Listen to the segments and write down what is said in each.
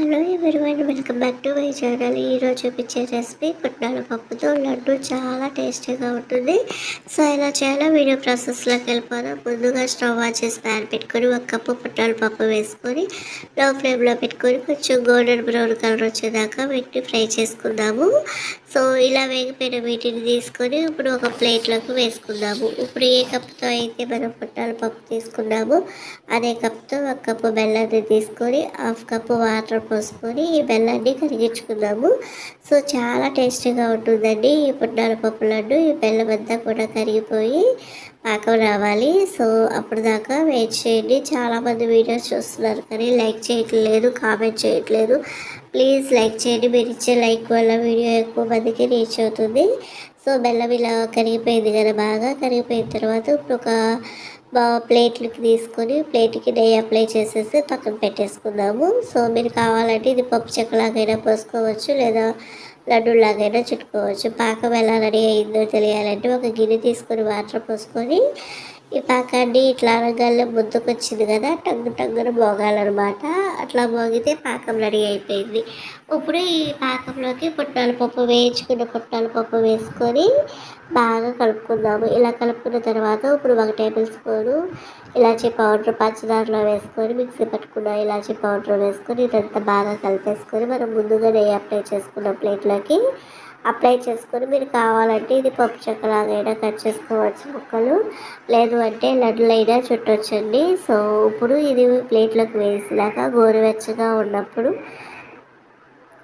Hello ఎవరివైనా welcome back to my channel ఈరోజు చూపించే recipe పుట్నాల పప్పుతో లడ్డు చాలా టేస్టీగా ఉంటుంది. సో ఇలా చేయాలో వీడియో ప్రాసెస్లోకి వెళ్ళిపోదాం. ముందుగా స్టవ్ ఆన్ చేసి ప్యాన్ పెట్టుకొని ఒక కప్పు పుట్నాల పప్పు వేసుకొని లో ఫ్లేమ్లో పెట్టుకొని కొంచెం గోల్డెన్ బ్రౌన్ కలర్ వచ్చేదాకా వీటిని ఫ్రై చేసుకుందాము. సో ఇలా వేగిపోయిన వీటిని తీసుకొని ఇప్పుడు ఒక ప్లేట్లోకి వేసుకుందాము. ఇప్పుడు ఏ కప్తో అయితే మనం పుట్నాల పప్పు తీసుకున్నాము అదే కప్తో ఒక కప్పు బెల్లాన్ని తీసుకొని హాఫ్ కప్పు వాటర్ పోసుకొని ఈ బెల్లాన్ని కరిగించుకుందాము. సో చాలా టేస్టీగా ఉంటుందండి ఈ పుట్నాల పప్పు లడ్డు. ఈ బెల్లం అంతా కూడా కరిగిపోయి పాకం రావాలి. సో అప్పుడు దాకా వెయిట్ చేయండి. చాలామంది వీడియోస్ చూస్తున్నారు కానీ లైక్ చేయట్లేదు కామెంట్ చేయట్లేదు. ప్లీజ్ లైక్ చేయండి. మీరు ఇచ్చే లైక్ వల్ల వీడియో ఎక్కువ మందికి రీచ్ అవుతుంది. సో బెల్లం ఇలా కరిగిపోయింది కదా బాగా కరిగిపోయిన తర్వాత ఇప్పుడు ఒక ప్లేట్లకి తీసుకొని ప్లేట్కి నెయ్యి అప్లై చేసేసి పక్కన పెట్టేసుకుందాము. సో మీరు కావాలంటే ఇది పప్పు చెక్కలాగైనా పోసుకోవచ్చు లేదా లడ్డూలాగైనా చుట్టుకోవచ్చు. పాకం ఎలా రెడీ అయిందో తెలియాలంటే ఒక గిన్నె తీసుకొని వాటర్ పోసుకొని ఈ పాకాన్ని ఇట్లా అనగానే ముందుకు వచ్చింది కదా టంగు టంగున మోగాలన్నమాట. అట్లా మోగితే పాకం రెడీ అయిపోయింది. ఇప్పుడు ఈ పాకంలోకి పుట్టాల పప్పు వేయించుకున్న పుట్టాల పప్పు వేసుకొని బాగా కలుపుకుందాము. ఇలా కలుపుకున్న తర్వాత ఇప్పుడు ఒక టేబుల్ స్పూను ఇలాచీ పౌడర్ పంచదారలో వేసుకొని మిక్సీ పట్టుకున్న ఇలాచీ పౌడర్ వేసుకొని ఇదంతా బాగా కలిపేసుకొని మనం ముందుగా నెయ్యి అప్లై చేసుకున్న ప్లేట్లోకి అప్లై చేసుకొని మీరు కావాలంటే ఇది పప్పు చెక్కలాగైనా కట్ చేసుకోవచ్చు ముక్కలు. లేదు అంటే లడ్లైనా చుట్టొచ్చండి. సో ఇప్పుడు ఇది ప్లేట్లోకి వేసినాక గోరువెచ్చగా ఉన్నప్పుడు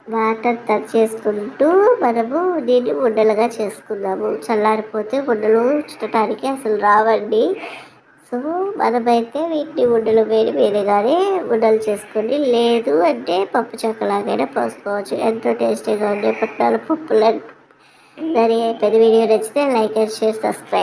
వాటర్ టచ్ చేసుకుంటూ మనము దీన్ని ఉండలుగా చేసుకుందాము. చల్లారిపోతే ఉండలు చుట్టడానికి అసలు రావండి. సో మనమైతే వీటిని ఉండలు వేడి వేరేగానే ఉండలు చేసుకొని లేదు అంటే పప్పు చెక్కలాగైనా పోసుకోవచ్చు. ఎంతో టేస్టీగా ఉండే పుట్టాల పప్పులు. దాని పెద్ద వీడియో నచ్చితే లైక్ అండ్ షేర్ సబ్స్క్రైబ్.